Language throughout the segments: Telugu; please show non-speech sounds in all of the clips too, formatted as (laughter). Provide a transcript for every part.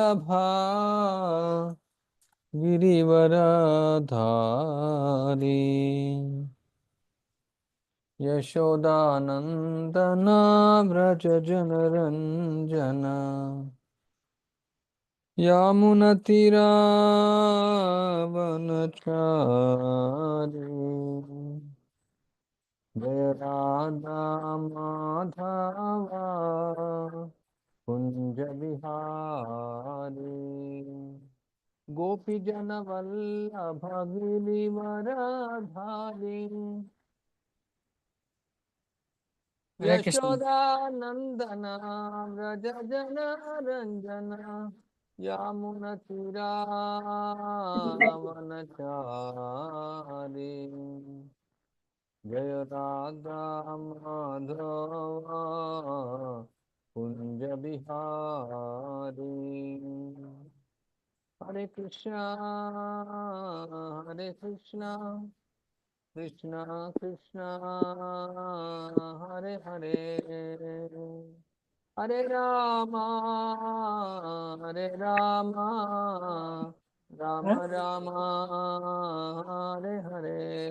वल्लभा गिरिवरधारी। यशोदानन्दना व्रज जनरञ्जन यामुनतिरावनचारी। जय राधा माधवा। कुंज बिहारी गोपी जन वल्लभ गिरिवरधारी यशोदानंदना व्रज जना रंजना यामुनचुरावनचारी जय राधा माधव। कुञ्ज बिहारी हरे कृष्णा हरे कृष्णा कृष्णा कृष्णा हरे हरे। हरे रामा हरे रामा राम राम हरे हरे।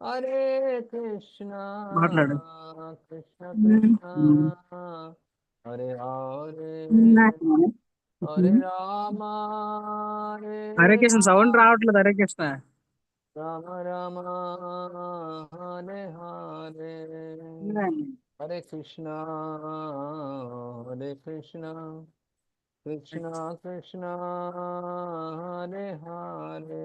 हरे कृष्णा మాట్లాడు कृष्ण कृष्ण हरे हरे हरे राम हरे హరే కృష్ణ సౌండ్ రావట్లేదు హరే కృష్ణ राम राम हरे हरे हरे कृष्णा हरे कृष्णा कृष्णा कृष्णा हरे हरे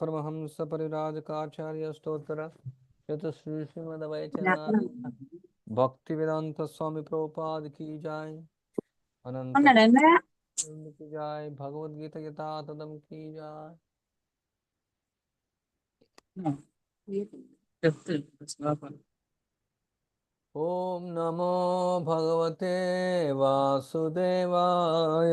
परमहंस परिराजकाचार्य स्तोत्र चतुश्री श्रीमदवैचनानंद भक्ति वेदांत स्वामी प्रभुपाद की जाय। अनंत की जाय भगवद गीता यथा तदम की जाय। ओम नमो भगवते वासुदेवाय।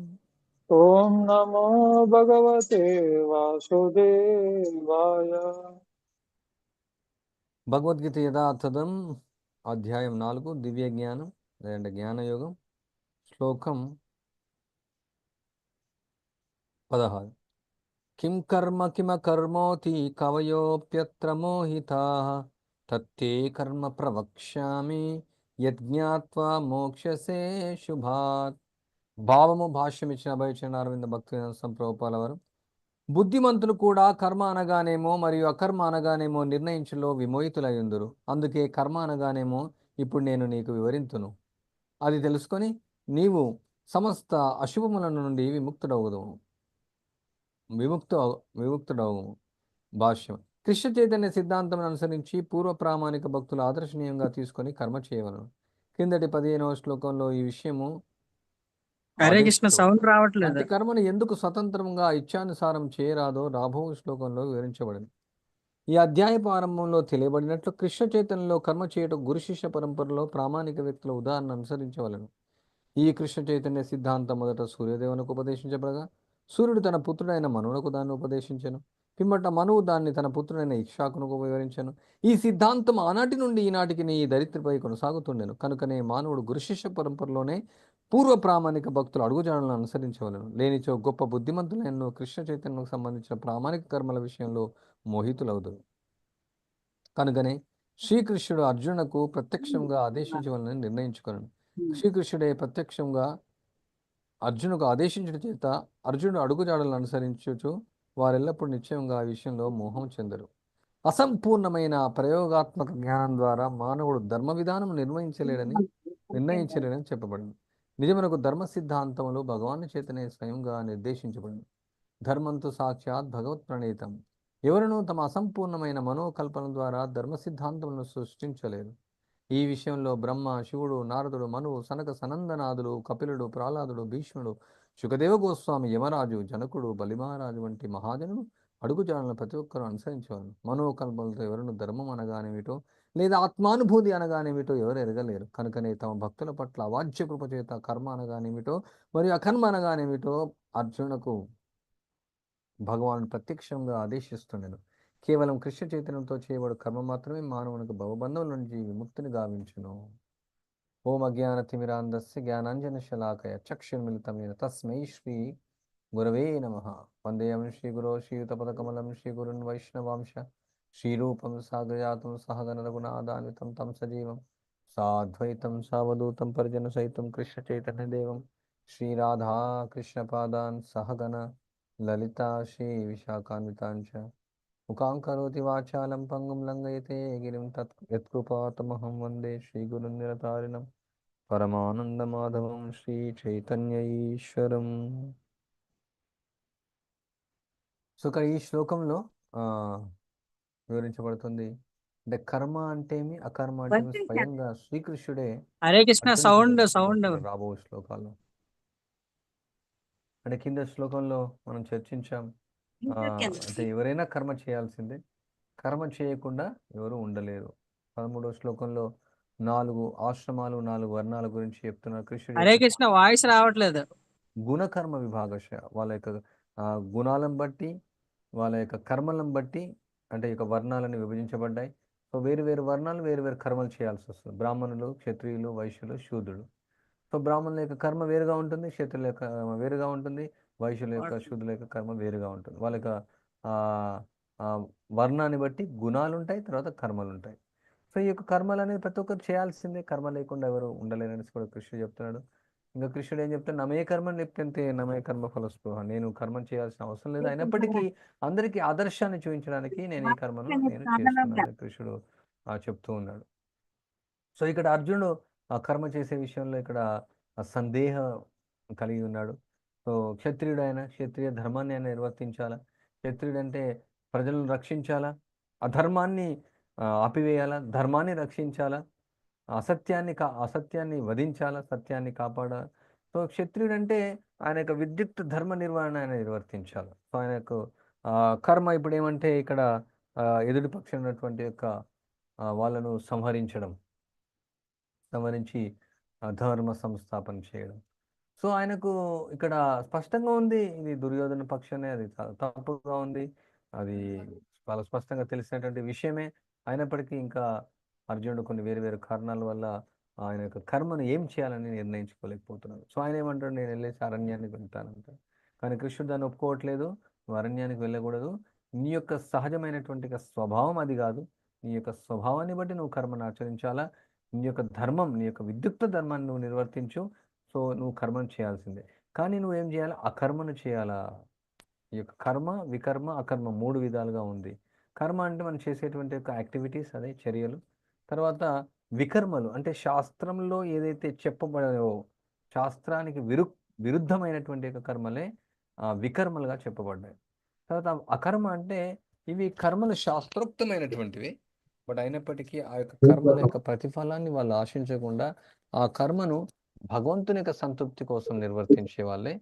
ఓం నమో భగవతే వాసుదేవాయ. భగవద్గీత యథార్థం అధ్యాయం నాలుగు దివ్య జ్ఞానం లేదంటే జ్ఞానయోగం శ్లోకం పదహారు. కిం కర్మ కిమ కర్మోతి కవయోప్యత్ర మోహితా తత్తే కర్మ ప్రవక్ష్యామి యజ్ఞాత్వా మోక్షసే శుభాత్. భావము భాష్యం ఇచ్చిన అభయచరణ అరవింద భక్తి ప్రభుపాల వారు. బుద్ధిమంతులు కూడా కర్మ అనగానేమో మరియు అకర్మ అనగానేమో నిర్ణయించులో విమోహితులయ్యుందురు అందుకే కర్మ అనగానేమో ఇప్పుడు నేను నీకు వివరింతును. అది తెలుసుకొని నీవు సమస్త అశుభముల నుండి విముక్తుడవుదము విముక్త విముక్తుడవు భాష్యం. కృష్ణ చైతన్య సిద్ధాంతం అనుసరించి పూర్వ ప్రామాణిక భక్తులు ఆదర్శనీయంగా తీసుకొని కర్మ చేయవలను. కిందటి పదిహేనవ శ్లోకంలో ఈ విషయము హరే కృష్ణ. సౌండ్ రావట్లేదు. కర్మను ఎందుకు స్వతంత్రంగా ఇచ్ఛానుసారం చేయరాదో రాబో శ్లోకంలో వివరించబడింది. ఈ అధ్యాయ ప్రారంభంలో తెలియబడినట్లు కృష్ణ చైతన్యంలో కర్మ చేయటం గురు శిష్య పరంపరలో ప్రామాణిక వ్యక్తుల ఉదాహరణ అనుసరించవలను. ఈ కృష్ణ చైతన్య సిద్ధాంతం మొదట సూర్యదేవునికి ఉపదేశించబడగా సూర్యుడు తన పుత్రుడైన మనువులకు దాన్ని ఉపదేశించను. పిమ్మట మనువు దాన్ని తన పుత్రుడైన ఇక్షాకునకు వివరించను. ఈ సిద్ధాంతం ఆనాటి నుండి ఈనాటికి ఈ దరిద్రపై కొనసాగుతుండెను. కనుకనే మానవుడు గురుశిష్య పరంపరలోనే పూర్వ ప్రామాణిక భక్తులు అడుగుజాడలను అనుసరించవలను లేనిచో గొప్ప బుద్ధిమంతులైన కృష్ణ చైతన్యకు సంబంధించిన ప్రామాణిక కర్మల విషయంలో మోహితులవుదురు. కనుకనే శ్రీకృష్ణుడు అర్జునకు ప్రత్యక్షంగా ఆదేశించవలని నిర్ణయించుకొనను. శ్రీకృష్ణుడే ప్రత్యక్షంగా అర్జునుకు ఆదేశించడం చేత అర్జునుడు అడుగుజాడలను అనుసరించుచు వారెల్లప్పుడు నిశ్చయంగా ఆ విషయంలో మోహం చెందరు. అసంపూర్ణమైన ప్రయోగాత్మక జ్ఞానం ద్వారా మానవుడు ధర్మ విధానం నిర్వహించలేడని నిర్ణయించలేడని చెప్పబడింది. నిజమునకు ధర్మ సిద్ధాంతములు భగవాను చేతనే స్వయంగా నిర్దేశించబడింది ధర్మంతో సాక్షాత్ భగవత్ ప్రణీతం ఎవరునూ తమ అసంపూర్ణమైన మనోకల్పన ద్వారా ధర్మ సిద్ధాంతములను సృష్టించలేరు ఈ విషయంలో బ్రహ్మ శివుడు నారదుడు మనువు సనక సనందనాథుడు కపిలుడు ప్రహ్లాదుడు భీష్ముడు సుఖదేవ గోస్వామి యమరాజు జనకుడు బలిమహారాజు వంటి మహాజనులు అడుగుజాడలను ప్రతి ఒక్కరూ అనుసరించేవారు. మనోకల్పనలతో ఎవరైనా ధర్మం అనగానేమిటో లేదా ఆత్మానుభూతి అనగానేమిటో ఎవరు ఎరగలేరు. కనుకనే తమ భక్తుల పట్ల అవాజ్య కృప చేత కర్మ అనగానేమిటో మరియు అకర్మ అనగానేమిటో అర్జునకు భగవాను ప్రత్యక్షంగా ఆదేశిస్తుండెను. కేవలం కృష్ణ చైతన్యంతో చేయబడు కర్మ మాత్రమే మానవునికి భవబంధం నుంచి విముక్తిని గావించును. ఓం అజ్ఞాన తిమిరాంధస్య జ్ఞానాంజన శలాకయ చక్షుర్మిలితమైన తస్మై శ్రీ గురవే నమ. వందేయం శ్రీ గురో శ్రీయుత శ్రీ గురున్ వైష్ణవాంశ. శ్రీరూపం సాగజాతం సహగన రఘునాథాన్వితం తం సజీవం. సాద్వైతం సావధూతం పరిజన సహితం కృష్ణ చైతన్య దేవం. శ్రీరాధా కృష్ణపాదాన్ సహగన లలితా శ్రీ విశాఖాన్వితాంచ ముఖాంకరోతి వాచాలం పంగుం లంఘయతే గిరిం తత్ యత్కృపాతమహం వందే శ్రీగురుం నిరతారిణం. పరమానందమాధవం శ్రీ చైతన్య ఈశ్వరం. సో ఇక్కడ ఈ శ్లోకంలో ఆ వివరించబడుతుంది. అంటే కర్మ అంటేమి అకర్మ అంటేమి స్వయంగా శ్రీకృష్ణుడే హరే కృష్ణ సౌండ్ సౌండ్. రాబో శ్లోకాల్లో. అంటే కింద శ్లోకంలో మనం చర్చించాం అంటే ఎవరైనా కర్మ చేయాల్సిందే. కర్మ చేయకుండా ఎవరు ఉండలేరు. పదమూడవ శ్లోకంలో నాలుగు ఆశ్రమాలు నాలుగు వర్ణాల గురించి చెప్తున్నారు కృష్ణుడు. హరే కృష్ణ వాయిస్ రావట్లేదు. గుణకర్మ విభాగశ వాళ్ళ యొక్క గుణాలను బట్టి వాళ్ళ యొక్క కర్మలను బట్టి అంటే ఈ యొక్క వర్ణాలను విభజించబడ్డాయి. సో వేరు వేరు వర్ణాలు వేరు వేరు కర్మలు చేయాల్సి వస్తుంది. బ్రాహ్మణులు క్షత్రియులు వైశ్యులు శూద్రుడు సో బ్రాహ్మణుల యొక్క కర్మ వేరుగా ఉంటుంది క్షత్రుల యొక్క కర్మ వేరుగా ఉంటుంది వైశ్యుల యొక్క శూద్రుల యొక్క కర్మ వేరుగా ఉంటుంది. వాళ్ళ యొక్క వర్ణాన్ని బట్టి గుణాలు ఉంటాయి తర్వాత కర్మలు ఉంటాయి. సో ఈ యొక్క కర్మలు అనేది ప్రతి ఒక్కరు చేయాల్సిందే. కర్మ లేకుండా ఎవరు ఉండలేరని కూడా కృష్ణుడు చెప్తున్నాడు. ఇంకా కృష్ణుడు ఏం చెప్తాడు? నమే కర్మ లిప్యంతే నమే కర్మ ఫలస్పృహ. నేను కర్మ చేయాల్సిన అవసరం లేదు. అయినప్పటికీ అందరికీ ఆదర్శాన్ని చూపించడానికి నేను ఈ కర్మను నేను చేస్తున్నాను కృష్ణుడు ఆ, చెప్తూ ఉన్నాడు. సో ఇక్కడ అర్జునుడు ఆ కర్మ చేసే విషయంలో ఇక్కడ సందేహం కలిగి ఉన్నాడు. సో క్షత్రియుడు ఆయన క్షత్రియ ధర్మాన్ని ఆయన నిర్వర్తించాలా? క్షత్రియుడు అంటే ప్రజలను రక్షించాలా? అధర్మాన్ని ఆపివేయాలా? ధర్మాన్ని రక్షించాలా? అసత్యాన్ని కా అసత్యాన్ని వధించాలా సత్యాన్ని కాపాడాలి సో క్షత్రియుడు అంటే ఆయన యొక్క విద్యుత్ ధర్మ నిర్వహణ ఆయన నిర్వర్తించాలి. సో ఆయనకు యొక్క కర్మ ఇప్పుడు ఏమంటే ఇక్కడ ఎదుటి పక్షం ఉన్నటువంటి యొక్క వాళ్ళను సంహరించడం. సంహరించి ధర్మ సంస్థాపన చేయడం. సో ఆయనకు ఇక్కడ స్పష్టంగా ఉంది ఇది దుర్యోధన పక్షమే అది చాలా తప్పుగా ఉంది. అది చాలా స్పష్టంగా తెలిసినటువంటి విషయమే. అయినప్పటికీ ఇంకా అర్జునుడు కొన్ని వేరు వేరు కారణాల వల్ల ఆయన యొక్క కర్మను ఏం చేయాలని నిర్ణయించుకోలేకపోతున్నాడు. సో ఆయన ఏమంటాడు నేను వెళ్ళేసి అరణ్యానికి వెళ్తానంటాడు కానీ కృష్ణుడు దాన్ని ఒప్పుకోవట్లేదు. నువ్వు అరణ్యానికి వెళ్ళకూడదు. నీ యొక్క సహజమైనటువంటి స్వభావం అది కాదు. నీ యొక్క స్వభావాన్ని బట్టి నువ్వు కర్మను ఆచరించాలా? నీ యొక్క ధర్మం నీ యొక్క విద్యుక్త ధర్మాన్ని నువ్వు నిర్వర్తించు. సో నువ్వు కర్మను చేయాల్సిందే. కానీ నువ్వేం చేయాలా? అకర్మను చేయాలా? ఈ యొక్క కర్మ వికర్మ అకర్మ మూడు విధాలుగా ఉంది. కర్మ అంటే మనం చేసేటువంటి యొక్క యాక్టివిటీస్ అదే చర్యలు. తర్వాత వికర్మలు అంటే శాస్త్రంలో ఏదైతే చెప్పబడో శాస్త్రానికి విరు విరుద్ధమైనటువంటి యొక్క కర్మలే ఆ, వికర్మలుగా చెప్పబడ్డాయి. తర్వాత అకర్మ అంటే ఇవి కర్మలు శాస్త్రోక్తమైనటువంటివి బట్ అయినప్పటికీ ఆ యొక్క కర్మల (laughs) యొక్క ప్రతిఫలాన్ని వాళ్ళు ఆశించకుండా ఆ కర్మను భగవంతుని యొక్క సంతృప్తి కోసం నిర్వర్తించే వాళ్ళే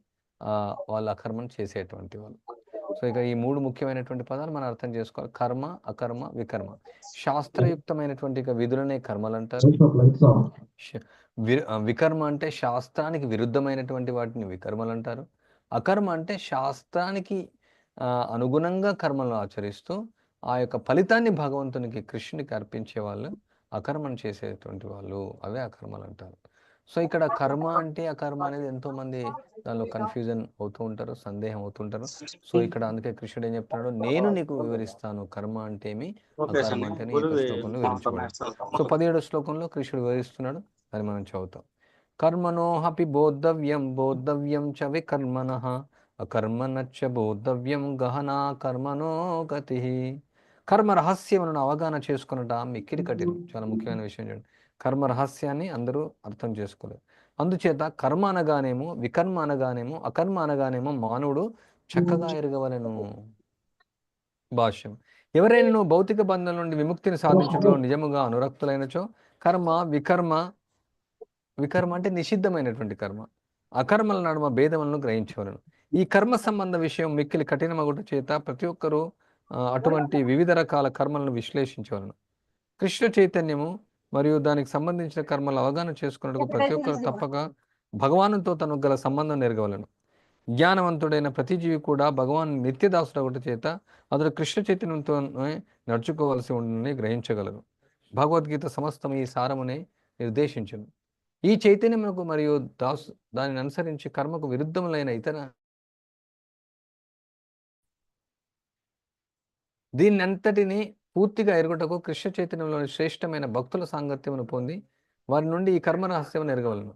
ఆ వాళ్ళ అకర్మను చేసేటువంటి వాళ్ళు. సో ఇక ఈ మూడు ముఖ్యమైనటువంటి పదాలు మనం అర్థం చేసుకోవాలి. కర్మ అకర్మ వికర్మ. శాస్త్రయుక్తమైనటువంటి ఇక విధులనే కర్మలు అంటారు వికర్మ అంటే శాస్త్రానికి విరుద్ధమైనటువంటి వాటిని వికర్మలు అంటారు అకర్మ అంటే శాస్త్రానికి ఆ, అనుగుణంగా కర్మలు ఆచరిస్తూ ఆ యొక్క ఫలితాన్ని భగవంతునికి కృష్ణునికి అర్పించే వాళ్ళు అకర్మను చేసేటువంటి వాళ్ళు. అవే అకర్మలు అంటారు సో ఇక్కడ కర్మ అంటే అకర్మ అనేది ఎంతో మంది దానిలో కన్ఫ్యూజన్ అవుతూ ఉంటారు సందేహం అవుతుంటారు సో ఇక్కడ అందుకే కృష్ణుడు ఏం చెప్తున్నాడు? నేను నీకు వివరిస్తాను. కర్మ అంటే ఏమి? అకర్మ అంటే శ్లోకంలో సో పదిహేడు శ్లోకంలో కృష్ణుడు వివరిస్తున్నాడు. అది మనం చదువుతాం. కర్మణోహపి బోద్ధవ్యం బోద్ధవ్యం చ వికర్మణ అకర్మనచ్చ బోద్ధవ్యం గహనా కర్మణో గతి. కర్మ రహస్యములను అవగాహన చేసుకున్నట మిక్కిలి కఠినం. చాలా ముఖ్యమైన విషయం చూడండి. కర్మ రహస్యాన్ని అందరూ అర్థం చేసుకోలేరు అందుచేత కర్మ అనగానేమో వికర్మ అనగానేమో అకర్మ అనగానేమో మానవుడు చక్కగా ఎరగవలెను భాష్యం. ఎవరైనా భౌతిక బంధం నుండి విముక్తిని సాధించడంలో నిజముగా అనురక్తులైనచో కర్మ వికర్మ వికర్మ అంటే నిషిద్ధమైనటువంటి కర్మ. అకర్మల నడుమ భేదములను గ్రహించవలను. ఈ కర్మ సంబంధ విషయం మిక్కిలి కఠినమగుట చేత ప్రతి ఒక్కరూ అటువంటి వివిధ రకాల కర్మలను విశ్లేషించవలను. కృష్ణ చైతన్యము మరియు దానికి సంబంధించిన కర్మలు అవగాహన చేసుకున్నట్టుకు ప్రతి ఒక్కరు తప్పక భగవానుతో తనకు గల సంబంధం నెరగవలను. జ్ఞానవంతుడైన ప్రతి జీవి కూడా భగవాన్ నిత్యదాసుడు ఒకటి చేత అతడు కృష్ణ చైతన్యంతో నడుచుకోవలసి ఉందని గ్రహించగలరు భగవద్గీత సమస్తం ఈ సారమునే నిర్దేశించను. ఈ చైతన్యమునకు మరియు దాసు దానిని అనుసరించి కర్మకు విరుద్ధములైన ఇతర దీన్నంతటిని పూర్తిగా ఎరుగుటకు కృష్ణ చైతన్యంలోని శ్రేష్టమైన భక్తుల సాంగత్యమును పొంది వారి నుండి ఈ కర్మ రహస్యమును ఎరగవలను.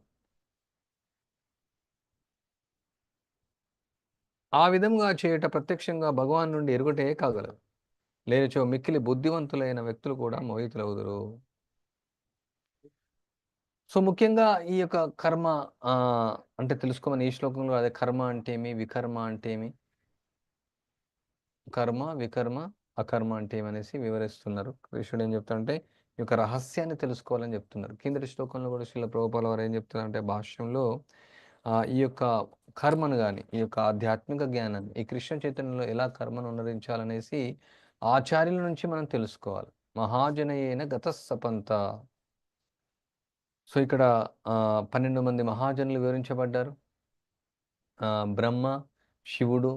ఆ విధంగా చేయుట ప్రత్యక్షంగా భగవాన్ నుండి ఎరుగుటే కాగలదు. లేనిచో మిక్కిలి బుద్ధివంతులైన వ్యక్తులు కూడా మోహితులవుదురు. సో ముఖ్యంగా ఈ యొక్క కర్మ అంటే తెలుసుకోమని ఈ శ్లోకంలో అదే కర్మ అంటే ఏమి? వికర్మ అంటే ఏమి? కర్మ వికర్మ అకర్మ అంటే ఏమనేసి వివరిస్తున్నారు. కృష్ణుడు ఏం చెప్తాడంటే ఈ యొక్క రహస్యాన్ని తెలుసుకోవాలని చెప్తున్నారు. కిందటి శ్లోకంలో కూడా శిల ప్రభుపాల వారు ఏం చెప్తున్నారంటే భాష్యంలో ఈ యొక్క కర్మను కానీ ఈ యొక్క ఆధ్యాత్మిక జ్ఞానాన్ని ఈ కృష్ణ చైతన్యంలో ఎలా కర్మను ఉన్నరించాలనేసి ఆచార్యుల నుంచి మనం తెలుసుకోవాలి. మహాజనయేన గత సపంత సో ఇక్కడ పన్నెండు మంది మహాజనులు వివరించబడ్డారు. బ్రహ్మ శివుడు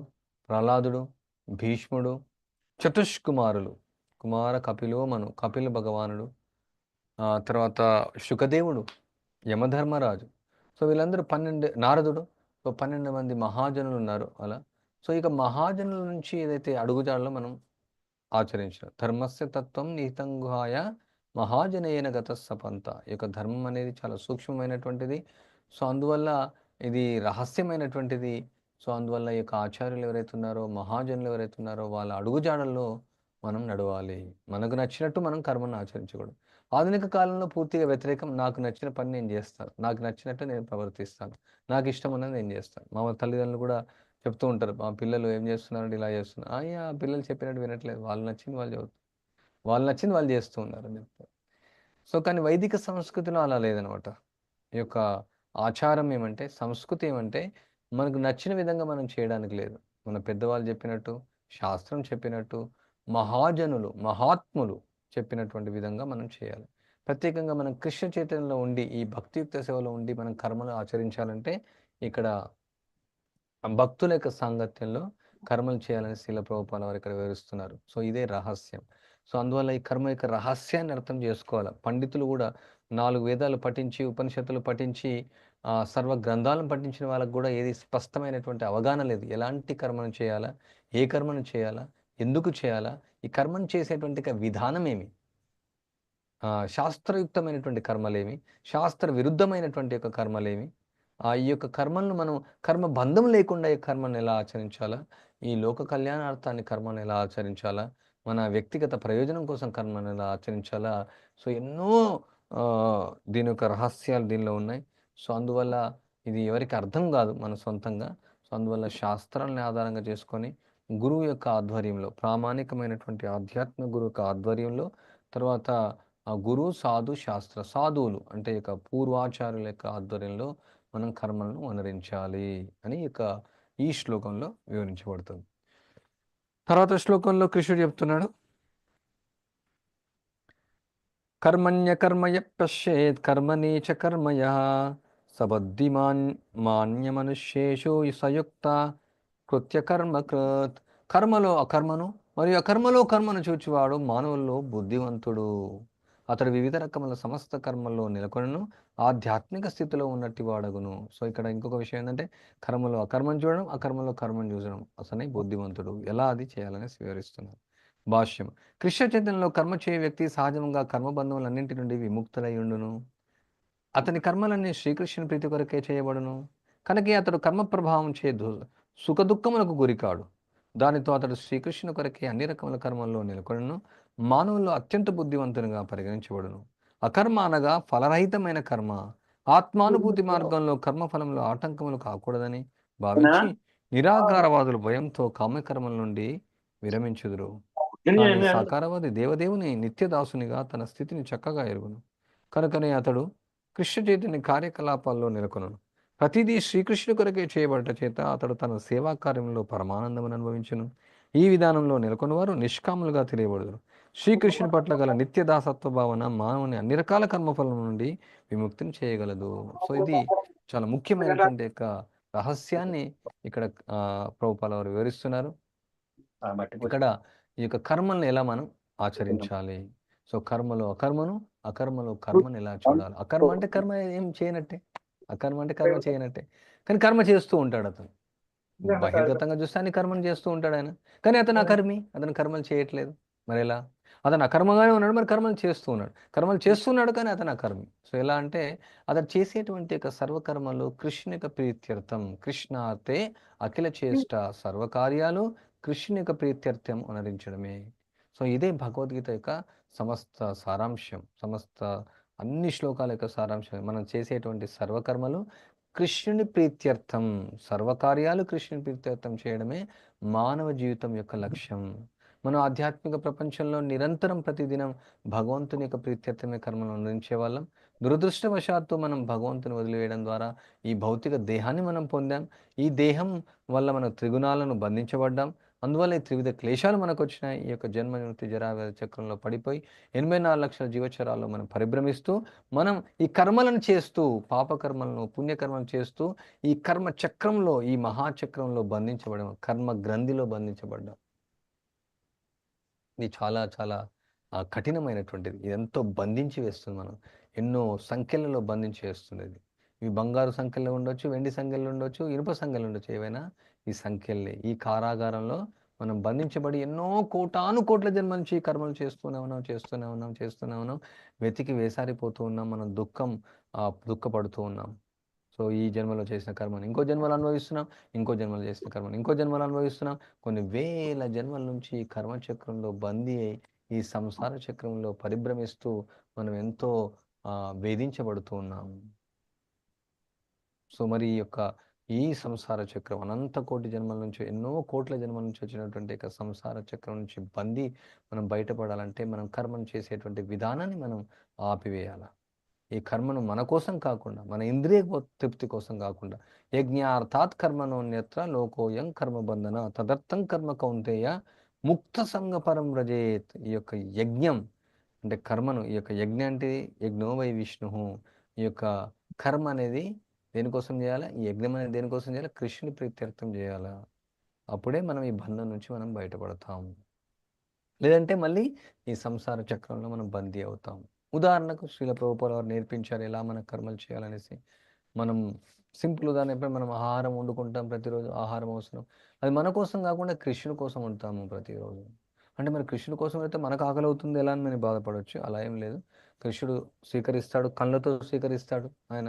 ప్రహ్లాదుడు భీష్ముడు చతుష్కుమారులు. కుమార కపిలో మను కపిల భగవానుడు ఆ తర్వాత శుకదేవుడు యమధర్మరాజు. సో వీళ్ళందరూ పన్నెండు నారదుడు. సో పన్నెండు మంది మహాజనులు ఉన్నారు అలా. సో ఇక మహాజనుల నుంచి ఏదైతే అడుగుజాడలో మనం ఆచరించిన ధర్మస్య తత్వం నిహితంగుహాయ గుహాయ గత సపంత. ఈ యొక్క ధర్మం అనేది చాలా సూక్ష్మమైనటువంటిది. సో అందువల్ల ఇది రహస్యమైనటువంటిది. సో అందువల్ల ఈ యొక్క ఆచార్యులు ఎవరైతే ఉన్నారో మహాజనులు ఎవరైతే ఉన్నారో వాళ్ళ అడుగుజాడల్లో మనం నడవాలి. మనకు నచ్చినట్టు మనం కర్మను ఆచరించకూడదు. ఆధునిక కాలంలో పూర్తిగా వ్యతిరేకం నాకు నచ్చిన పని నేను చేస్తాను. నాకు నచ్చినట్టు నేను ప్రవర్తిస్తాను. నాకు ఇష్టం అన్నది నేను చేస్తాను. మా తల్లిదండ్రులు కూడా చెప్తూ ఉంటారు మా పిల్లలు ఏం చేస్తున్నారంటే ఇలా చేస్తున్నారు. అయ్యా పిల్లలు చెప్పినట్టు వినట్లేదు. వాళ్ళు నచ్చింది వాళ్ళు చదువుతారు. వాళ్ళు నచ్చింది వాళ్ళు చేస్తూ ఉన్నారు. అని చెప్తారు. సో కానీ వైదిక సంస్కృతిలో అలా లేదనమాట. ఈ యొక్క ఆచారం ఏమంటే సంస్కృతి ఏమంటే మనకు నచ్చిన విధంగా మనం చేయడానికి లేదు. మన పెద్దవాళ్ళు చెప్పినట్టు శాస్త్రం చెప్పినట్టు మహాజనులు మహాత్ములు చెప్పినటువంటి విధంగా మనం చేయాలి. ప్రత్యేకంగా మనం కృష్ణ చైతన్యంలో ఉండి ఈ భక్తియుక్త సేవలో ఉండి మనం కర్మలు ఆచరించాలంటే ఇక్కడ భక్తుల యొక్క సాంగత్యంలో కర్మలు చేయాలని శీల ప్రభుపాల వారు ఇక్కడ వివరిస్తున్నారు. సో ఇదే రహస్యం. సో అందువల్ల ఈ కర్మ యొక్క రహస్యాన్ని అర్థం చేసుకోవాలి. పండితులు కూడా నాలుగు వేదాలు పఠించి ఉపనిషత్తులు పఠించి సర్వ గ్రంథాలను పఠించిన వాళ్ళకు కూడా ఏది స్పష్టమైనటువంటి అవగాహన లేదు. ఎలాంటి కర్మను చేయాలా? ఏ కర్మను చేయాలా? ఎందుకు చేయాలా? ఈ కర్మను చేసేటువంటి విధానం ఏమి? శాస్త్రయుక్తమైనటువంటి కర్మలేమి శాస్త్ర విరుద్ధమైనటువంటి యొక్క కర్మలేమి ఆ ఈ యొక్క కర్మలను మనం కర్మ బంధం లేకుండా ఈ కర్మను ఎలా ఆచరించాలా? ఈ లోక కళ్యాణార్థాన్ని కర్మను ఎలా ఆచరించాలా? మన వ్యక్తిగత ప్రయోజనం కోసం కర్మను ఎలా ఆచరించాలా? సో ఎన్నో దీని యొక్క రహస్యాలు దీనిలో ఉన్నాయి. సో అందువల్ల ఇది ఎవరికి అర్థం కాదు మన సొంతంగా. సో అందువల్ల శాస్త్రాలని ఆధారంగా చేసుకొని గురువు యొక్క ఆధ్వర్యంలో ప్రామాణికమైనటువంటి ఆధ్యాత్మ గురువు యొక్క ఆధ్వర్యంలో తర్వాత ఆ గురువు సాధు శాస్త్ర సాధువులు అంటే యొక్క పూర్వాచార్యుల యొక్క ఆధ్వర్యంలో మనం కర్మలను వనరించాలి అని యొక్క ఈ శ్లోకంలో వివరించబడుతుంది. తర్వాత శ్లోకంలో కృష్ణుడు చెప్తున్నాడు. కర్మణ్యకర్మయ పశ్యేత్ పశ్చేత్ చ కర్మయ సబద్ధిమాన్ మాన్యమనుష్యేషు సయుక్త కృత్యకర్మకృత్. కృత్ కర్మలో అకర్మను మరియు అకర్మలో కర్మను చూచివాడు మానవుల్లో బుద్ధివంతుడు అతడు వివిధ రకముల సమస్త కర్మల్లో నెలకొనను ఆధ్యాత్మిక స్థితిలో ఉన్నట్టు వాడగును సో ఇక్కడ ఇంకొక విషయం ఏంటంటే కర్మలో అకర్మం చూడడం అకర్మలో కర్మం చూడడం అసలే బుద్ధివంతుడు ఎలా అది చేయాలని వివరిస్తున్నారు. భాష్యం. కృష్ణ చైతన్యంలో కర్మ చేయ వ్యక్తి సహజంగా కర్మబంధములన్నింటి నుండి విముక్తులయ్యుండును అతని కర్మలన్నీ శ్రీకృష్ణుని ప్రీతి కొరకే చేయబడును. కనుక అతడు కర్మ ప్రభావం చే సుఖ దుఃఖములకు గురికాడు. దానితో అతడు శ్రీకృష్ణుని కొరకే అన్ని రకముల కర్మల్లో నెలకొనను. మానవుల్లో అత్యంత బుద్ధివంతునిగా పరిగణించబడును. అకర్మ అనగా ఫలరహితమైన కర్మ. ఆత్మానుభూతి మార్గంలో కర్మఫలంలో ఆటంకములు కాకూడదని భావించి నిరాకారవాదులు భయంతో కామ్యకర్మల నుండి విరమించుదురు. సాకారవాది దేవదేవుని నిత్యదాసునిగా తన స్థితిని చక్కగా ఎరుగును. కనుకనే అతడు కృష్ణ చైతన్య కార్యకలాపాల్లో నెలకొనను. ప్రతిదీ శ్రీకృష్ణుడి కొరకే చేయబడట చేత అతడు తన సేవా కార్యంలో పరమానందమును అనుభవించును. ఈ విధానంలో నెలకొని వారు నిష్కాములుగా తెలియబడదురు. శ్రీకృష్ణుని పట్ల గల నిత్య దాసత్వ భావన మానవుని అన్ని రకాల కర్మఫలం నుండి విముక్తిని చేయగలదు. సో ఇది చాలా ముఖ్యమైనటువంటి యొక్క రహస్యాన్ని ఇక్కడ ప్రభుపాల వారు వివరిస్తున్నారు. ఇక్కడ ఈ యొక్క కర్మల్ని ఎలా మనం ఆచరించాలి? సో కర్మలో అకర్మను అకర్మలో కర్మను ఎలా చూడాలి? అకర్మ అంటే కర్మ ఏం చేయనట్టే? అకర్మ అంటే కర్మ చేయనట్టే. కానీ కర్మ చేస్తూ ఉంటాడు అతను. బహిర్గతంగా చూస్తే అన్ని కర్మను చేస్తూ ఉంటాడు ఆయన. కానీ అతను అకర్మి. అతను కర్మలు చేయట్లేదు. మరి ఎలా? అతను అకర్మగానే ఉన్నాడు మరి కర్మలు చేస్తూ ఉన్నాడు. కర్మలు చేస్తున్నాడు కానీ అతను అకర్మి. సో ఎలా అంటే అతను చేసేటువంటి యొక్క సర్వకర్మలు కృష్ణ యొక్క ప్రీత్యర్థం. కృష్ణార్తే అఖిల చేష్ట సర్వకార్యాలు కృష్ణ యొక్క ప్రీత్యర్థం అనరించడమే సో ఇదే భగవద్గీత యొక్క సమస్త సారాంశం సమస్త అన్ని శ్లోకాల యొక్క సారాంశం మనం చేసేటువంటి సర్వకర్మలు కృష్ణుని ప్రీత్యర్థం సర్వకార్యాలు కృష్ణుని ప్రీత్యర్థం చేయడమే మానవ జీవితం యొక్క లక్ష్యం. మనం ఆధ్యాత్మిక ప్రపంచంలో నిరంతరం ప్రతిదినం భగవంతుని యొక్క ప్రీత్యర్థమే కర్మను అందించే వాళ్ళం దురదృష్టవశాత్తు మనం భగవంతుని వదిలివేయడం ద్వారా ఈ భౌతిక దేహాన్ని మనం పొందాం. ఈ దేహం వల్ల మనం త్రిగుణాలను బంధించబడ్డాం. అందువల్ల ఈ త్రివిధ క్లేశాలు మనకు వచ్చినాయి ఈ యొక్క జన్మ మృత్యు జరా చక్రంలో పడిపోయి ఎనభై నాలుగు లక్షల జీవచరాల్లో మనం పరిభ్రమిస్తూ మనం ఈ కర్మలను చేస్తూ పాపకర్మలను పుణ్యకర్మలను చేస్తూ ఈ కర్మ చక్రంలో ఈ మహాచక్రంలో బంధించబడడం కర్మ గ్రంథిలో బంధించబడ్డాం. ఇది చాలా చాలా కఠినమైనటువంటిది. ఇది ఎంతో బంధించి వేస్తుంది మనం. ఎన్నో సంఖ్యలలో బంధించి వేస్తుంది ఇది. ఇవి బంగారు సంఖ్యలు ఉండొచ్చు వెండి సంఖ్యలు ఉండొచ్చు ఇనుప సంఖ్యలు ఉండొచ్చు ఏవైనా. ఈ సంఖ్యలే ఈ కారాగారంలో మనం బంధించబడి ఎన్నో కోటాను కోట్ల జన్మ నుంచి కర్మలు చేస్తూనే ఉన్నాం చేస్తూనే ఉన్నాం చేస్తూనే ఉన్నాం. వెతికి వేసారిపోతూ ఉన్నాం మనం దుఃఖం దుఃఖపడుతూ ఉన్నాం. సో ఈ జన్మలో చేసిన కర్మను ఇంకో జన్మలు అనుభవిస్తున్నాం ఇంకో జన్మలో చేసిన కర్మను ఇంకో జన్మలు అనుభవిస్తున్నాం. కొన్ని వేల జన్మల నుంచి ఈ కర్మచక్రంలో బందీ అయి ఈ సంసార చక్రంలో పరిభ్రమిస్తూ మనం ఎంతో వేధించబడుతూ ఉన్నాం. సో మరి ఈ యొక్క ఈ సంసార చక్రం అనంత కోటి జన్మల నుంచి ఎన్నో కోట్ల జన్మల నుంచి వచ్చినటువంటి యొక్క సంసార చక్రం నుంచి బందీ మనం బయటపడాలంటే మనం కర్మను చేసేటువంటి విధానాన్ని మనం ఆపివేయాలి. ఈ కర్మను మన కోసం కాకుండా మన ఇంద్రియ తృప్తి కోసం కాకుండా యజ్ఞార్థాత్ నేత్ర లోకోయం కర్మబంధన తదర్థం కర్మ కౌంతేయ ముక్త సంగపరం రజేత్ ఈ యొక్క యజ్ఞం. అంటే కర్మను ఈ యొక్క యజ్ఞ అంటే యజ్ఞో వై విష్ణు ఈ యొక్క కర్మ అనేది దేనికోసం చేయాలా? ఈ యజ్ఞం అనేది దేనికోసం చేయాలి? కృష్ణుని ప్రత్యర్థం చేయాలా? అప్పుడే మనం ఈ బంధం నుంచి మనం బయటపడతాం. లేదంటే మళ్ళీ ఈ సంసార చక్రంలో మనం బందీ అవుతాం. ఉదాహరణకు శ్రీల ప్రభుపాల వారు నేర్పించారు ఎలా మన కర్మలు చేయాలనేసి. మనం సింపుల్ ఉదాహరణ ఎప్పుడు మనం ఆహారం వండుకుంటాం ప్రతిరోజు ఆహారం అవసరం. అది మన కోసం కాకుండా కృష్ణుని కోసం వండుతాము ప్రతిరోజు. అంటే మరి కృష్ణుడి కోసం అయితే మనకు ఆకలి అవుతుంది ఎలా అని మనం బాధపడవచ్చు అలా ఏం లేదు. కృష్ణుడు స్వీకరిస్తాడు కళ్ళతో స్వీకరిస్తాడు ఆయన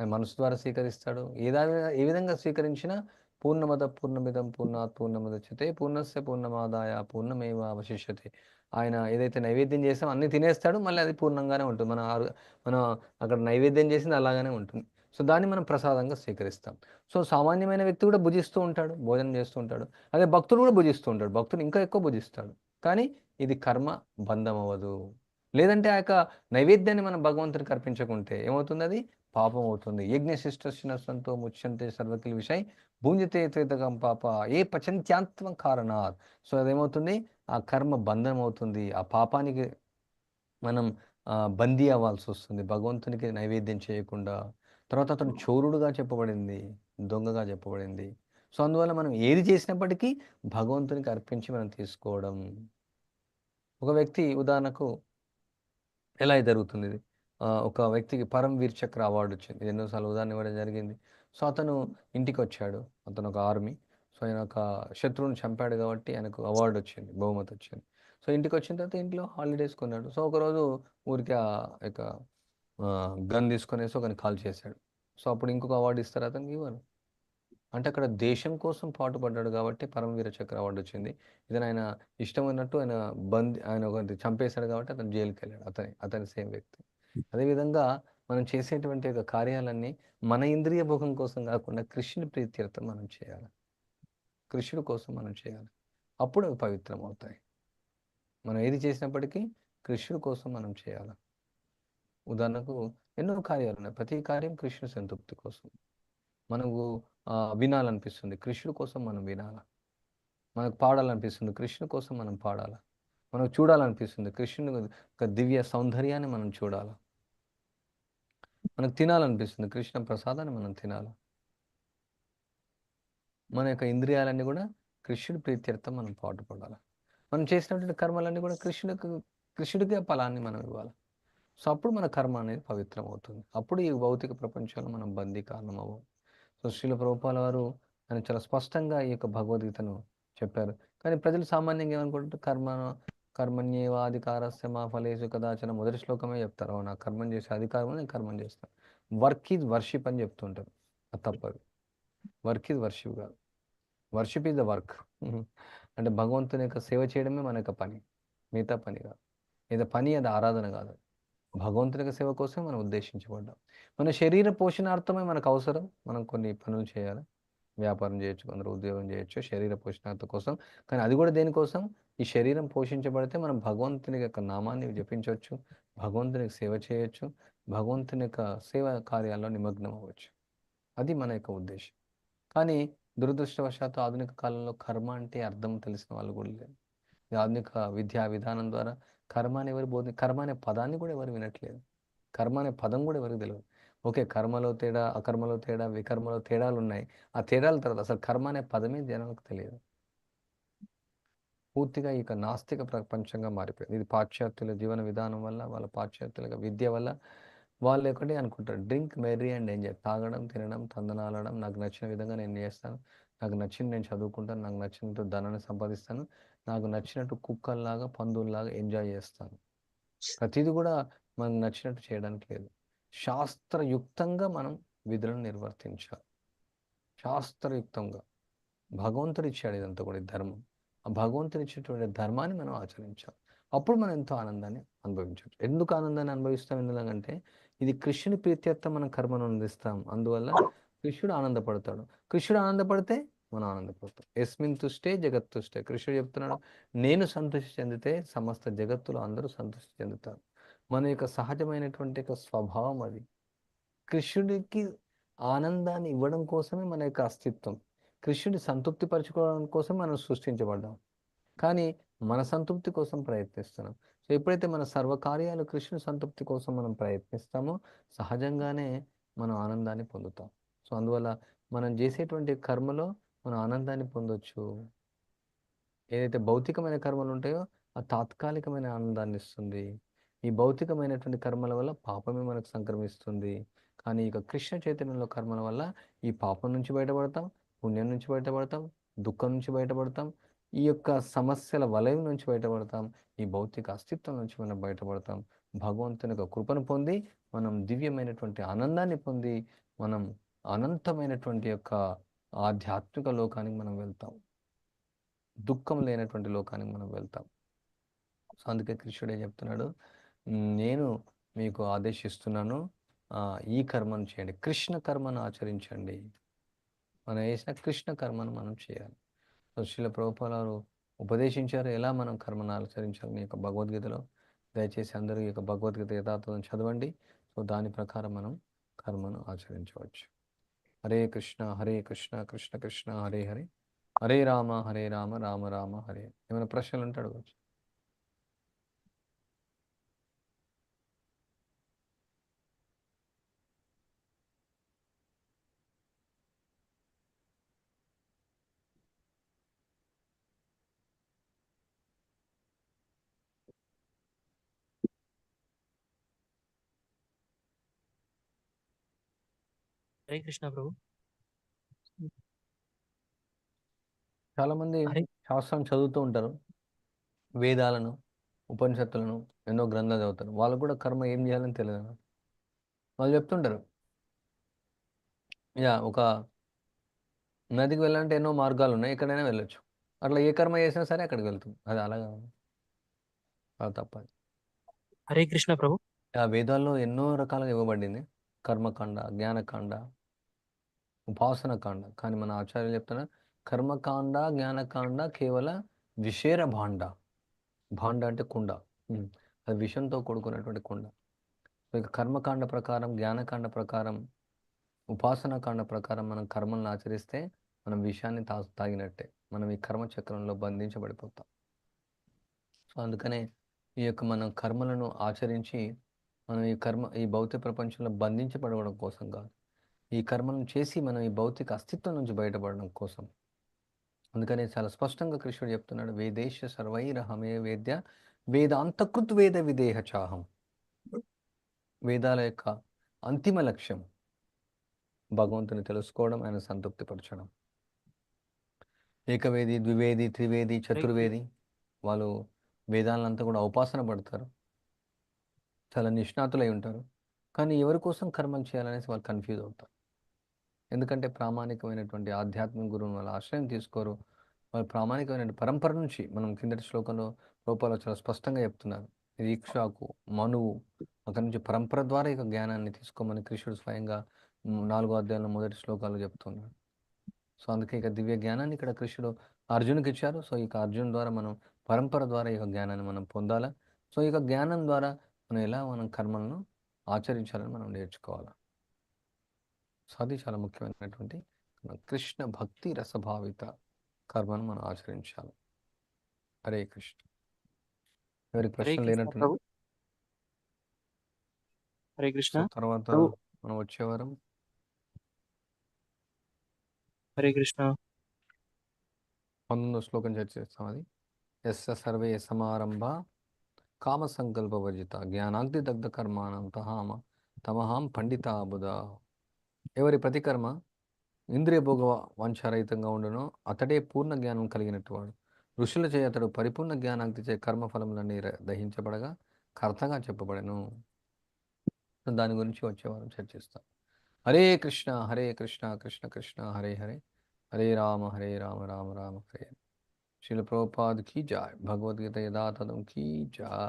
ఆయన మనసు ద్వారా స్వీకరిస్తాడు. ఏదా ఏ విధంగా స్వీకరించినా పూర్ణమద పూర్ణమిదం పూర్ణాత్ పూర్ణముదచ్యతే పూర్ణస్య పూర్ణమాదాయ పూర్ణమేవ అవశిష్యతే. ఆయన ఏదైతే నైవేద్యం చేసామో అన్ని తినేస్తాడు మళ్ళీ అది పూర్ణంగానే ఉంటుంది. మన ఆరు- మనం అక్కడ నైవేద్యం చేసింది అలాగానే ఉంటుంది. సో దాన్ని మనం ప్రసాదంగా స్వీకరిస్తాం. సో సామాన్యమైన వ్యక్తి కూడా భుజిస్తూ ఉంటాడు భోజనం చేస్తూ ఉంటాడు. అదే భక్తుడు కూడా భుజిస్తూ ఉంటాడు. భక్తుడు ఇంకా ఎక్కువ భుజిస్తాడు. కానీ ఇది కర్మ బంధం అవ్వదు లేదంటే ఆ యొక్క నైవేద్యాన్ని మనం భగవంతునికి అర్పించకుంటే ఏమవుతుంది అది? పాపం అవుతుంది. యజ్ఞ శిష్టస్తో ముచ్యంతే సర్వకిల విషయ్ భూంజతే త్రేతకం పాప ఏ పచంత్యాంత్వం కారణాత్. సో అదేమవుతుంది? ఆ కర్మ బంధనం అవుతుంది ఆ పాపానికి మనం బందీ అవ్వాల్సి వస్తుంది. భగవంతునికి నైవేద్యం చేయకుండా. తర్వాత అతను చోరుడుగా చెప్పబడింది దొంగగా చెప్పబడింది. సో అందువల్ల మనం ఏది చేసినప్పటికీ భగవంతునికి అర్పించి మనం తీసుకోవడం. ఒక వ్యక్తి ఉదాహరణకు ఎలా జరుగుతుంది? ఇది ఒక వ్యక్తికి పరమ్వీర్ చక్ర అవార్డు వచ్చింది. ఎన్నోసార్లు ఉదాహరణ ఇవ్వడం జరిగింది. సో అతను ఇంటికి వచ్చాడు అతను ఒక ఆర్మీ. సో ఆయన ఒక శత్రువుని చంపాడు కాబట్టి ఆయనకు అవార్డు వచ్చింది. బహుమతి వచ్చింది. సో ఇంటికి వచ్చిన తర్వాత ఇంట్లో హాలిడేస్ కొన్నాడు. సో ఒకరోజు ఊరికి ఆ యొక్క గన్ తీసుకునేసి ఒకని కాల్ చేశాడు. సో అప్పుడు ఇంకొక అవార్డు ఇస్తారు. అతనికి ఇవ్వరు. అంటే అక్కడ దేశం కోసం పాటుపడ్డాడు కాబట్టి పరమవీర చక్ర అవార్డు వచ్చింది. ఇతను ఆయన ఇష్టం ఉన్నట్టు ఆయన బంద్ ఆయన ఒకటి చంపేశాడు కాబట్టి అతను జైలుకి వెళ్ళాడు అతని అతని సేమ్ వ్యక్తి. అదేవిధంగా మనం చేసేటువంటి యొక్క కార్యాలన్నీ మన ఇంద్రియ భోగం కోసం కాకుండా కృష్ణుని ప్రీత్యర్థం మనం చేయాలి. కృష్ణుడి కోసం మనం చేయాలి. అప్పుడు అవి పవిత్రం అవుతాయి మనం ఏది చేసినప్పటికీ కృష్ణుడి కోసం మనం చేయాలి. ఉదాహరణకు ఎన్నో కార్యాలు ఉన్నాయి. ప్రతి కార్యం కృష్ణ సంతృప్తి కోసం. మనకు వినాలనిపిస్తుంది. కృష్ణుడి కోసం మనం వినాలా? మనకు పాడాలనిపిస్తుంది. కృష్ణుడి కోసం మనం పాడాలా? మనకు చూడాలనిపిస్తుంది. కృష్ణుని ఒక దివ్య సౌందర్యాన్ని మనం చూడాలి? మనకు తినాలనిపిస్తుంది. కృష్ణ ప్రసాదాన్ని మనం తినాలి? మన యొక్క ఇంద్రియాలన్నీ కూడా కృష్ణుడి ప్రీత్యర్థం మనం పాటుపడాలి? మనం చేసినటువంటి కర్మలన్నీ కూడా కృష్ణుడికి కృష్ణుడికే ఫలాన్ని మనం ఇవ్వాలి? సో అప్పుడు మన కర్మ అనేది పవిత్రం అవుతుంది అప్పుడు ఈ భౌతిక ప్రపంచంలో మనం బందీ కారణం అవ్వం సో శ్రీల ప్రభుపాల వారు ఆయన చాలా స్పష్టంగా ఈ యొక్క భగవద్గీతను చెప్పారు. కానీ ప్రజలు సామాన్యంగా ఏమనుకుంటారు? కర్మ కర్మణ్యేవాధికారస్య మా ఫలేసు కదాచన మొదటి శ్లోకమే చెప్తారు. అవునా? కర్మం చేసే అధికారం నేను కర్మం చేస్తాను. వర్క్ ఈజ్ వర్షిప్ అని చెప్తుంటారు. అది తప్పదు. వర్క్ ఈజ్ వర్షిప్ కాదు. Worship is the work. అంటే భగవంతుని యొక్క సేవ చేయడమే మన యొక్క పని. మిగతా పని కాదు. ఏదో పని అది ఆరాధన కాదు. భగవంతుని యొక్క సేవ కోసం మనం ఉద్దేశించబడ్డాం. మన శరీర పోషణార్థమే మనకు అవసరం. మనం కొన్ని పనులు చేయాలి. వ్యాపారం చేయొచ్చు కొందరు ఉద్యోగం చేయొచ్చు శరీర పోషణార్థ కోసం. కానీ అది కూడా దేనికోసం ఈ శరీరం పోషించబడితే మనం భగవంతుని యొక్క నామాన్ని జపించవచ్చు భగవంతునికి సేవ చేయొచ్చు భగవంతుని యొక్క సేవా కార్యాల్లో నిమగ్నం అవ్వచ్చు. అది మన యొక్క ఉద్దేశం. కానీ దురదృష్టవశాత్తు ఆధునిక కాలంలో కర్మ అంటే అర్థం తెలిసిన వాళ్ళు కూడా లేరు. ఆధునిక విద్యా విధానం ద్వారా కర్మ అని ఎవరు బోధి కర్మ అనే పదాన్ని కూడా ఎవరు వినట్లేదు. కర్మ అనే పదం కూడా ఎవరికి తెలియదు ఓకే. కర్మలో తేడా అకర్మలో తేడా వికర్మలో తేడాలు ఉన్నాయి ఆ తేడాల తర్వాత అసలు కర్మ అనే పదమే జనాలకు తెలియదు. పూర్తిగా ఇక నాస్తిక ప్రపంచంగా మారిపోయింది. ఇది పాశ్చాత్యుల జీవన విధానం వల్ల వాళ్ళ పాశ్చాత్యుల విద్య వల్ల వాళ్ళు ఒకటి అనుకుంటారు. Drink merry and enjoy. తాగడం తినడం తందనాలడం. నాకు నచ్చిన విధంగా నేను చేస్తాను. నాకు నచ్చింది నేను చదువుకుంటాను. నాకు నచ్చినట్టు ధనాన్ని సంపాదిస్తాను. నాకు నచ్చినట్టు కుక్కల్లాగా పందుల్లాగా ఎంజాయ్ చేస్తాను. ప్రతిదీ కూడా మనకు నచ్చినట్టు చేయడానికి లేదు. శాస్త్రయుక్తంగా మనం విధులను నిర్వర్తించాలి. శాస్త్రయుక్తంగా. భగవంతుడు ఇచ్చాడు ఇదంతా కూడా ధర్మం. ఆ భగవంతుడు ఇచ్చేటువంటి ధర్మాన్ని మనం ఆచరించాలి. అప్పుడు మనం ఎంతో ఆనందాన్ని అనుభవించవచ్చు. ఎందుకు ఆనందాన్ని అనుభవిస్తాం ఎందుకంటే ఇది కృష్ణుని ప్రీత్యర్థం మనం కర్మను అందిస్తాం. అందువల్ల కృష్ణుడు ఆనందపడతాడు. కృష్ణుడు ఆనందపడితే మనం ఆనందపడతాం. ఎస్మిన్ తుష్టే జగత్ తుష్టే. కృష్ణుడు చెప్తున్నాడు నేను సంతృష్టి చెందితే సమస్త జగత్తులో అందరూ సంతృష్టి చెందుతారు. మన యొక్క సహజమైనటువంటి యొక్క స్వభావం అది. కృష్ణుడికి ఆనందాన్ని ఇవ్వడం కోసమే మన యొక్క అస్తిత్వం. కృష్ణుడి సంతృప్తి పరచుకోవడం కోసం మనం సృష్టించబడ్డాం. కానీ మన సంతృప్తి కోసం ప్రయత్నిస్తున్నాం. సో ఎప్పుడైతే మన సర్వకార్యాలు కృష్ణుడి సంతృప్తి కోసం మనం ప్రయత్నిస్తామో సహజంగానే మనం ఆనందాన్ని పొందుతాం. సో అందువల్ల మనం చేసేటువంటి కర్మలో మనం ఆనందాన్ని పొందొచ్చు. ఏదైతే భౌతికమైన కర్మలు ఉంటాయో ఆ తాత్కాలికమైన ఆనందాన్ని ఇస్తుంది. ఈ భౌతికమైనటువంటి కర్మల వల్ల పాపమే మనకు సంక్రమిస్తుంది. కానీ ఇక కృష్ణ చైతన్యంలో కర్మల వల్ల ఈ పాపం నుంచి బయటపడతాం పుణ్యం నుంచి బయటపడతాం దుఃఖం నుంచి బయటపడతాం ఈ యొక్క సమస్యల వలయం నుంచి బయటపడతాం ఈ భౌతిక అస్తిత్వం నుంచి మనం బయటపడతాం. భగవంతుని యొక్క కృపను పొంది మనం దివ్యమైనటువంటి ఆనందాన్ని పొంది మనం అనంతమైనటువంటి యొక్క ఆధ్యాత్మిక లోకానికి మనం వెళ్తాం. దుఃఖం లేనటువంటి లోకానికి మనం వెళ్తాం. సో అందుకే కృష్ణుడు ఏం చెప్తున్నాడు? నేను మీకు ఆదేశిస్తున్నాను. ఈ కర్మను చేయండి. కృష్ణ కర్మను ఆచరించండి. మనం వేసిన కృష్ణ కర్మను మనం చేయాలి. సో శిల ప్రభుపాల ఉపదేశించారు ఎలా మనం కర్మను ఆచరించాలి మీ యొక్క భగవద్గీతలో. దయచేసి అందరూ ఈ యొక్క భగవద్గీత యథార్థం చదవండి. సో దాని ప్రకారం మనం కర్మను ఆచరించవచ్చు. హరే కృష్ణ హరే కృష్ణ కృష్ణ కృష్ణ హరే హరే. హరే రామ హరే రామ రామ రామ హరే. ఏమైనా ప్రశ్నలు ఉంటే అడగవచ్చు హరే కృష్ణ ప్రభు. చాలా మంది శాస్త్రం చదువుతూ ఉంటారు. వేదాలను ఉపనిషత్తులను ఎన్నో గ్రంథాలు చదువుతారు. వాళ్ళకు కూడా కర్మ ఏం చేయాలని తెలియదు వాళ్ళు చెప్తుంటారు. యా ఒక నదికి వెళ్ళాలంటే ఎన్నో మార్గాలు ఉన్నాయి. ఎక్కడైనా వెళ్ళొచ్చు. అట్లా ఏ కర్మ చేసినా సరే అక్కడికి వెళ్తుంది అది అలాగా అది తప్పదు హరే కృష్ణ ప్రభు. ఆ వేదాల్లో ఎన్నో రకాలుగా ఇవ్వబడింది. కర్మకాండ జ్ఞానకాండ ఉపాసన కాండ. కానీ మన ఆచార్యులు చెప్తున్నారు కర్మకాండ జ్ఞానకాండ కేవల విషేర భాండ. భాండ అంటే కుండ. అది విషంతో కూడుకున్నటువంటి కుండ. ఇక కర్మకాండ ప్రకారం జ్ఞానకాండ ప్రకారం ఉపాసన కాండ ప్రకారం మనం కర్మలను ఆచరిస్తే మనం విషయాన్ని తా తాగినట్టే. మనం ఈ కర్మ చక్రంలో బంధించబడిపోతాం. సో అందుకనే ఈ యొక్క మనం కర్మలను ఆచరించి మనం ఈ కర్మ ఈ భౌతిక ప్రపంచంలో బంధించబడవడం కోసం కాదు. ఈ కర్మలను చేసి మనం ఈ భౌతిక అస్తిత్వం నుంచి బయటపడడం కోసం. అందుకనే చాలా స్పష్టంగా కృష్ణుడు చెప్తున్నాడు వేదేశ సర్వైరహమే వేద్య వేదాంతకృత్ వేద విదేహ చాహం. వేదాల యొక్క అంతిమ లక్ష్యం భగవంతుని తెలుసుకోవడం ఆయన సంతృప్తిపరచడం. ఏకవేది ద్వివేది త్రివేది చతుర్వేది వాళ్ళు వేదాలంతా కూడా ఉపాసన పడతారు. చాలా నిష్ణాతులై ఉంటారు. కానీ ఎవరి కోసం కర్మలు చేయాలనేసి వాళ్ళు కన్ఫ్యూజ్ అవుతారు. ఎందుకంటే ప్రామాణికమైనటువంటి ఆధ్యాత్మిక గురువుని వాళ్ళు ఆశ్రయం తీసుకోరు. వాళ్ళు ప్రామాణికమైన పరంపర నుంచి మనం కిందటి శ్లోకంలో రూపాలు చాలా స్పష్టంగా చెప్తున్నారు. దీక్షకు మనువు అక్కడి నుంచి పరంపర ద్వారా ఇక జ్ఞానాన్ని తీసుకోమని కృష్ణుడు స్వయంగా నాలుగో అధ్యాయంలో మొదటి శ్లోకాలు చెప్తున్నాడు. సో అందుకే ఇక దివ్య జ్ఞానాన్ని ఇక్కడ కృష్ణుడు అర్జునుకి ఇచ్చారు. సో ఇక అర్జున్ ద్వారా మనం పరంపర ద్వారా ఇక జ్ఞానాన్ని మనం పొందాలా? సో ఇక జ్ఞానం ద్వారా మనం ఎలా మనం కర్మలను ఆచరించాలని మనం నేర్చుకోవాలి? సో అది చాలా ముఖ్యమైనటువంటి మన కృష్ణ భక్తి రసభావిత కర్మను మనం ఆచరించాలి. హరే కృష్ణ. ఎవరి హరే ప్రశ్న ప్రభు. హరే కృష్ణ తర్వాత. మనం వచ్చేవారం హరే కృష్ణ. పంతొమ్మిదో శ్లోకం చర్చిస్తాం అది. ఎస్ సర్వే సమారంభ కామ సంకల్ప వర్జిత జ్ఞానాగ్ని దగ్ధ కర్మాణం తహామ తమహాం పండిత బుధ ఎవరి ప్రతికర్మ ఇంద్రియ భోగ వంశారహితంగా ఉండునో అతడే పూర్ణ జ్ఞానం కలిగినట్టు వాడు ఋషుల చే అతడు పరిపూర్ణ జ్ఞానాగ్ని చే కర్మఫలములన్నీ దహించబడగా కర్తగా చెప్పబడెను. దాని గురించి వచ్చేవారం చర్చిస్తాం. హరే కృష్ణ హరే కృష్ణ కృష్ణ కృష్ణ హరే హరే. హరే రామ హరే రామ రామ రామ హరే హరే. శిల ప్రభుపాద్ కీ జాయ్. భగవద్గీత యథాతథం కీ జాయ్.